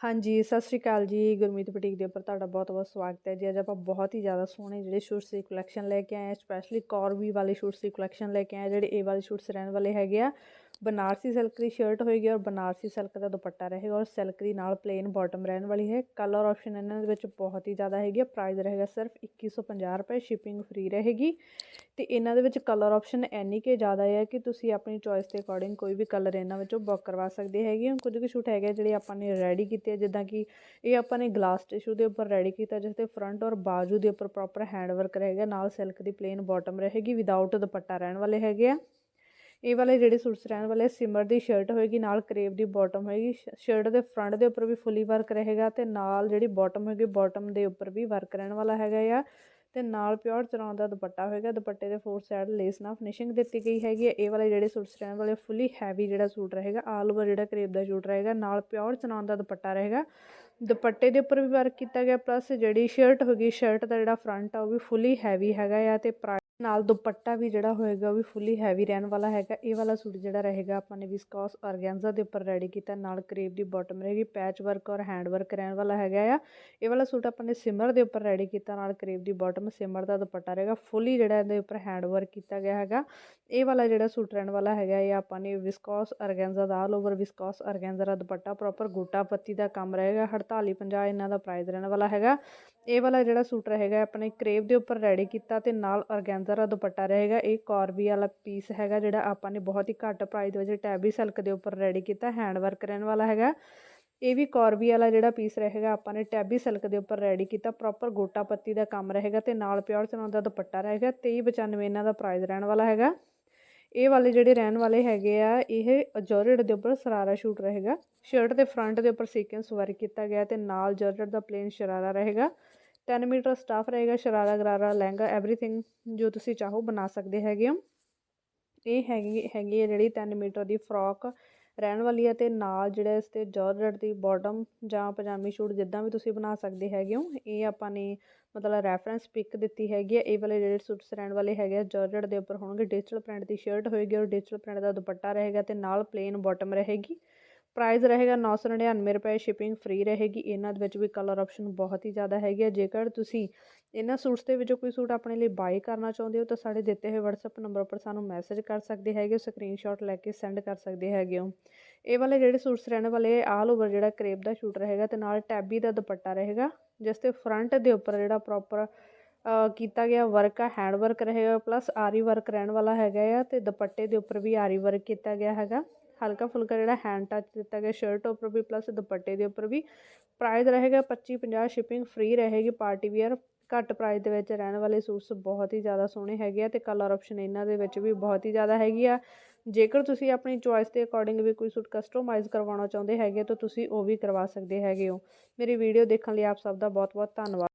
ਹਾਂਜੀ, ਸਤਿ ਸ਼੍ਰੀ ਅਕਾਲ ਜੀ। ਗੁਰਮੀਤ ਬੁਟੀਕ ਦੇ ਉੱਪਰ ਤੁਹਾਡਾ ਬਹੁਤ-ਬਹੁਤ ਸਵਾਗਤ ਹੈ। ਜੀ, ਅੱਜ ਆਪਾਂ ਬਹੁਤ ਹੀ ਜ਼ਿਆਦਾ ਸੋਹਣੇ ਜਿਹੜੇ ਸ਼ੂਟਸ ਦੀ ਕਲੈਕਸ਼ਨ ਲੈ ਕੇ ਆਏ ਹਾਂ ਸਪੈਸ਼ਲੀ ਕੌਰਵੀ ਵਾਲੇ ਸ਼ੂਟਸ ਦੀ ਕਲੈਕਸ਼ਨ ਲੈ ਕੇ ਆਏ ਹਾਂ, ਜਿਹੜੇ ਇਹ ਵਾਲੇ ਸ਼ੂਟਸ ਰਹਿਣ ਵਾਲੇ ਹੈਗੇ ਆ। ਬਨਾਰਸੀ ਸਿਲਕ ਦੀ ਸ਼ਰਟ ਹੋਏਗੀ ਔਰ ਬਨਾਰਸੀ ਸਿਲਕ ਦਾ ਦੁਪੱਟਾ ਰਹੇਗਾ ਔਰ ਸਿਲਕ ਦੀ ਨਾਲ ਪਲੇਨ ਬਾਟਮ ਰਹਿਣ ਵਾਲੀ ਹੈ। ਕਲਰ ਆਪਸ਼ਨ ਇਹਨਾਂ ਦੇ ਵਿੱਚ ਬਹੁਤ ਹੀ ਜ਼ਿਆਦਾ ਹੈਗੀ ਆ। ਪ੍ਰਾਈਸ ਰਹੇਗਾ ਸਿਰਫ 2150 ਰੁਪਏ ਸ਼ਿਪਿੰਗ ਫ੍ਰੀ ਰਹੇਗੀ। ਤੇ ਇਹਨਾਂ ਦੇ ਵਿੱਚ ਕਲਰ ਆਪਸ਼ਨ ਐਨੀ ਕਿ ਜ਼ਿਆਦਾ ਹੈ ਕਿ ਤੁਸੀਂ ਆਪਣੀ ਚੋਇਸ ਦੇ ਅਕੋਰਡਿੰਗ ਕੋਈ ਵੀ ਕਲਰ ਇਹਨਾਂ ਵਿੱਚੋਂ ਬੁੱਕ ਕਰਵਾ ਸਕਦੇ ਹੈਗੇ ਹੋ। ਕੁਝ ਕੁ ਸ਼ੂਟ ਹੈਗੇ ਜਿਹੜੇ ਆਪਾਂ ਨੇ ਰੈਡੀ ਕੀਤੇ ਆ, ਜਿੱਦਾਂ ਕਿ ਇਹ ਆਪਾਂ ਨੇ ਗਲਾਸ ਟਿਸ਼ੂ ਦੇ ਉੱਪਰ ਰੈਡੀ ਕੀਤਾ, ਜਿਸ ਤੇ ਫਰੰਟ ਔਰ ਬਾਜੂ ਦੇ ਉੱਪਰ ਪ੍ਰੋਪਰ ਹੈਂਡ ਵਰਕ ਰਹੇਗਾ। ਨਾਲ ਸਿਲਕ ਦੀ ਪਲੇਨ ਬਾਟਮ ਰਹੇਗੀ ਵਿਦਆਊਟ ਦੁਪੱਟਾ ਰਹਿਣ ਵਾਲੇ ਹੈਗੇ ਆ। ਇਹ ਵਾਲੇ ਜਿਹੜੇ ਸੂਟਸ ਰਹਿਣ ਵਾਲੇ ਸਿਮਰ ਦੀ ਸ਼ਰਟ ਹੋਏਗੀ, ਨਾਲ ਕਰੇਵ ਦੀ ਬਾਟਮ ਹੋਏਗੀ ਸ਼ਰਟ ਦੇ ਫਰੰਟ ਦੇ ਉੱਪਰ ਵੀ ਫੁੱਲੀ ਵਰਕ ਰਹੇਗਾ ਤੇ ਨਾਲ ਜਿਹੜੀ ਬਾਟਮ ਹੋਏਗੀ ਬਾਟਮ ਦੇ ਉੱਪਰ ਵੀ ਵਰਕ ਰਹਿਣ ਵਾਲਾ ਹੈਗਾ ਆ ਤੇ ਨਾਲ ਪਿਓਰ ਚਰੌਨ ਦਾ ਦੁਪੱਟਾ ਹੋਏਗਾ, ਦੁਪੱਟੇ ਦੇ ਫੋਰ ਸਾਈਡ ਲੇਸ ਨਾਲ ਫਿਨਿਸ਼ਿੰਗ ਦਿੱਤੀ ਗਈ ਹੈਗੀ ਹੈ ਇਹ ਵਾਲੇ ਜਿਹੜੇ ਸੂਟਸ ਰਹਿਣ ਵਾਲੇ ਫੁੱਲੀ ਹੈਵੀ ਜਿਹੜਾ ਸੂਟ ਰਹੇਗਾ ਆਲ ਓਵਰ ਜਿਹੜਾ ਕਰੇਬ ਦਾ ਸੂਟ ਰਹੇਗਾ, ਨਾਲ ਪਿਓਰ ਚਰੌਨ ਦਾ ਦੁਪੱਟਾ ਰਹੇਗਾ, ਦੁਪੱਟੇ ਦੇ ਉੱਪਰ ਵੀ ਵਰਕ ਕੀਤਾ ਗਿਆ ਪਲੱਸ ਜਿਹੜੀ ਸ਼ਰਟ ਹੋਗੀ ਸ਼ਰਟ ਦਾ ਜਿਹੜਾ ਫਰੰਟ ਆ ਉਹ ਵੀ ਫੁੱਲੀ ਹੈਵੀ ਹੈਗਾ ਆ ਤੇ ਨਾਲ ਦੁਪੱਟਾ ਵੀ ਜਿਹੜਾ ਹੋਏਗਾ ਉਹ ਵੀ ਫੁੱਲੀ ਹੈਵੀ ਰਹਿਣ ਵਾਲਾ ਹੈਗਾ। ਇਹ ਵਾਲਾ ਸੂਟ ਜਿਹੜਾ ਰਹੇਗਾ, ਆਪਾਂ ਨੇ ਵਿਸਕੋਸ ਔਰਗੈਂਜਾ ਦੇ ਉੱਪਰ ਰੈਡੀ ਕੀਤਾ। ਨਾਲ ਕਰੇਬ ਦੀ ਬਾਟਮ ਰਹੇਗੀ ਪੈਚ ਵਰਕ ਔਰ ਹੈਂਡ ਵਰਕ ਰਹਿਣ ਵਾਲਾ ਹੈਗਾ ਆ। ਇਹ ਵਾਲਾ ਸੂਟ ਆਪਾਂ ਨੇ ਸਿਮਰ ਦੇ ਉੱਪਰ ਰੈਡੀ ਕੀਤਾ, ਨਾਲ ਕਰੇਬ ਦੀ ਬਾਟਮ ਸਿਮਰ ਦਾ ਦੁਪੱਟਾ ਰਹੇਗਾ। ਫੁੱਲੀ ਜਿਹੜਾ ਇਹਦੇ ਉੱਪਰ ਹੈਂਡ ਵਰਕ ਕੀਤਾ ਗਿਆ ਹੈਗਾ। ਇਹ ਵਾਲਾ ਜਿਹੜਾ ਸੂਟ ਰਹਿਣ ਵਾਲਾ ਹੈਗਾ, ਇਹ ਆਪਾਂ ਨੇ ਵਿਸਕੋਸ ਆਰਗੈਂਜ਼ਾ ਦਾ ਆਲ ਓਵਰ ਵਿਸਕੋਸ ਆਰਗੈਂਜ਼ਾ ਦਾ ਦੁਪੱਟਾ ਪ੍ਰੋਪਰ ਗੋਟਾ ਪੱਤੀ ਦਾ ਕੰਮ ਰਹੇਗਾ। 48 50 ਇਹਨਾਂ ਦਾ ਪ੍ਰਾਈਸ ਰਹਿਣ ਵਾਲਾ ਹੈਗਾ। ਇਹ ਵਾਲਾ ਜਿਹੜਾ ਸੂਟ ਰਹੇਗਾ, ਆਪਣੇ ਕਰੇਪ ਦੇ ਉੱਪਰ ਰੈਡੀ ਕੀਤਾ ਤੇ ਨਾਲ ਔਰਗੈਂਜਾ ਦਾ ਦੁਪੱਟਾ ਰਹੇਗਾ। ਇਹ ਕਾਰਬੀ ਵਾਲਾ ਪੀਸ ਹੈਗਾ ਜਿਹੜਾ ਆਪਾਂ ਨੇ ਬਹੁਤ ਹੀ ਘੱਟ ਪ੍ਰਾਈਸ ਦੇ ਵਿੱਚ ਟੈਬੀ ਸਿਲਕ ਦੇ ਉੱਪਰ ਰੈਡੀ ਕੀਤਾ ਹੈਂਡ ਵਰਕ ਰਹਿਣ ਵਾਲਾ ਹੈਗਾ। ਇਹ ਵੀ ਕਾਰਬੀ ਵਾਲਾ ਜਿਹੜਾ ਪੀਸ ਰਹੇਗਾ, ਆਪਾਂ ਨੇ ਟੈਬੀ ਸਿਲਕ ਦੇ ਉੱਪਰ ਰੈਡੀ ਕੀਤਾ ਪ੍ਰੋਪਰ ਗੋਟਾ ਪੱਤੀ ਦਾ ਕੰਮ ਰਹੇਗਾ ਤੇ ਨਾਲ ਪਿਓਰ ਚਨੌਨ ਦਾ ਦੁਪੱਟਾ ਰਹੇਗਾ 2395 ਇਹਨਾਂ ਦਾ ਪ੍ਰਾਈਸ ਰਹਿਣ ਵਾਲਾ ਹੈਗਾ। ਇਹ ਵਾਲੇ ਜਿਹੜੇ ਰਹਿਣ ਵਾਲੇ ਹੈਗੇ ਆ, ਇਹ ਜੋਰਜਟ ਦੇ ਉੱਪਰ ਸਰਾਰਾ ਸ਼ੂਟ ਰਹੇਗਾ। ਸ਼ਰਟ ਦੇ ਫਰੰਟ ਦੇ ਉੱਪਰ ਸੀਕੁਐਂਸ ਵਰਕ ਕੀਤਾ ਗਿਆ ਤੇ ਨਾਲ ਜੋਰਜਟ ਦਾ ਪਲੇਨ ਸ਼ਰਾਰਾ ਰਹੇਗਾ। 10 ਮੀਟਰ ਸਟਾਫ ਰਹੇਗਾ, ਸ਼ਰਾਰਾ, ਗਰਾਰਾ, ਲਹਿੰਗਾ ਐਵਰੀਥਿੰਗ ਜੋ ਤੁਸੀਂ ਚਾਹੋ ਬਣਾ ਸਕਦੇ ਹੈਗੇ ਹੋ। ਇਹ ਹੈਗੀ ਹੈਗੀ ਹੈ ਜਿਹੜੀ 10 ਮੀਟਰ ਦੀ ਫਰੋਕ ਰਹਿਣ ਵਾਲੀ ਹੈ ਤੇ ਨਾਲ ਜਿਹੜਾ ਇਸ ਤੇ ਜਾਰਜਟ ਦੀ ਬਾਟਮ ਜਾਂ ਪਜਾਮੀ ਸ਼ੂਟ ਜਿੱਦਾਂ ਵੀ ਤੁਸੀਂ ਬਣਾ ਸਕਦੇ ਹੈਗੇ ਹੋ। ਇਹ ਆਪਾਂ ਨੇ ਮਤਲਬ ਰੈਫਰੈਂਸ ਪਿਕ ਦਿੱਤੀ ਹੈਗੀ ਹੈ। ਇਹ ਵਾਲੇ ਜਿਹੜੇ ਸੂਟਸ ਰਹਿਣ ਵਾਲੇ ਹੈਗੇ ਜਾਰਜਟ ਦੇ ਉੱਪਰ ਹੋਣਗੇ। ਡਿਜੀਟਲ ਪ੍ਰਿੰਟ ਦੀ ਸ਼ਰਟ ਹੋਏਗੀ ਔਰ ਡਿਜੀਟਲ ਪ੍ਰਿੰਟ ਦਾ ਦੁਪੱਟਾ ਰਹੇਗਾ ਤੇ ਨਾਲ ਪਲੇਨ ਬਾਟਮ ਰਹੇਗੀ। ਪ੍ਰਾਈਸ ਰਹੇਗਾ 999 ਰੁਪਏ ਸ਼ਿਪਿੰਗ ਫ੍ਰੀ ਰਹੇਗੀ। ਇਹਨਾਂ ਦੇ ਵਿੱਚ ਵੀ ਕਲਰ ਆਪਸ਼ਨ ਬਹੁਤ ਹੀ ਜ਼ਿਆਦਾ ਹੈਗੀ ਆ। ਜੇਕਰ ਤੁਸੀਂ ਇਹਨਾਂ ਸੂਟਸ ਦੇ ਵਿੱਚੋਂ ਕੋਈ ਸੂਟ ਆਪਣੇ ਲਈ ਬਾਈ ਕਰਨਾ ਚਾਹੁੰਦੇ ਹੋ, ਤਾਂ ਸਾਡੇ ਦਿੱਤੇ ਹੋਏ WhatsApp ਨੰਬਰ ਉੱਪਰ ਸਾਨੂੰ ਮੈਸੇਜ ਕਰ ਸਕਦੇ ਹੈਗੇ ਹੋ ਸਕਰੀਨਸ਼ਾਟ ਲੈ ਕੇ ਸੈਂਡ ਕਰ ਸਕਦੇ ਹੈਗੇ ਹੋ। ਇਹ ਵਾਲੇ ਜਿਹੜੇ ਸੂਟਸ ਰਹਿਣ ਵਾਲੇ ਆਲ ਓਵਰ ਜਿਹੜਾ ਕਰੇਪ ਦਾ ਸ਼ੂਟ ਰਹੇਗਾ ਤੇ ਨਾਲ ਟੈਬੀ ਦਾ ਦੁਪੱਟਾ ਰਹੇਗਾ, ਜਿਸ ਤੇ ਫਰੰਟ ਦੇ ਉੱਪਰ ਜਿਹੜਾ ਪ੍ਰੋਪਰ ਕੀਤਾ ਗਿਆ ਵਰਕ ਆ ਹੈਂਡ ਵਰਕ ਰਹੇਗਾ ਪਲੱਸ ਆਰੀ ਵਰਕ ਰਹਿਣ ਵਾਲਾ ਹੈਗਾ ਆ ਤੇ ਦੁਪੱਟੇ ਦੇ ਉੱਪਰ ਵੀ ਆਰੀ ਵਰਕ ਕੀਤਾ ਗਿਆ ਹੈਗਾ। ਹਲਕਾ ਫੁਲਕਾ ਜਿਹੜਾ ਹੈਂਡ ਟੱਚ ਦਿੱਤਾ ਗਿਆ ਸ਼ਰਟ ਉੱਪਰ ਵੀ ਪਲੱਸ ਦੁਪੱਟੇ ਦੇ ਉੱਪਰ ਵੀ। ਪ੍ਰਾਈਸ ਰਹੇਗਾ 25 50 ਸ਼ਿਪਿੰਗ ਫ੍ਰੀ ਰਹੇਗੀ ਪਾਰਟੀ ਵੇਅਰ ਘੱਟ ਪ੍ਰਾਈਸ ਦੇ ਵਿੱਚ ਰਹਿਣ ਵਾਲੇ ਸੂਟਸ ਬਹੁਤ ਹੀ ਜ਼ਿਆਦਾ ਸੋਹਣੇ ਹੈਗੇ ਆ ਤੇ ਕਲਰ ਆਪਸ਼ਨ ਇਹਨਾਂ ਦੇ ਵਿੱਚ ਵੀ ਬਹੁਤ ਹੀ ਜ਼ਿਆਦਾ ਹੈਗੀ ਆ। ਜੇਕਰ ਤੁਸੀਂ ਆਪਣੀ ਚੋਇਸ ਦੇ ਅਕੋਰਡਿੰਗ ਵੀ ਕੋਈ ਸੂਟ ਕਸਟਮਾਈਜ਼ ਕਰਵਾਉਣਾ ਚਾਹੁੰਦੇ ਹੈਗੇ ਤਾਂ ਤੁਸੀਂ ਉਹ ਵੀ ਕਰਵਾ ਸਕਦੇ ਹੈਗੇ ਹੋ। ਮੇਰੀ ਵੀਡੀਓ ਦੇਖਣ ਲਈ ਆਪ ਸਭ ਦਾ ਬਹੁਤ ਬਹੁਤ ਧੰਨਵਾਦ।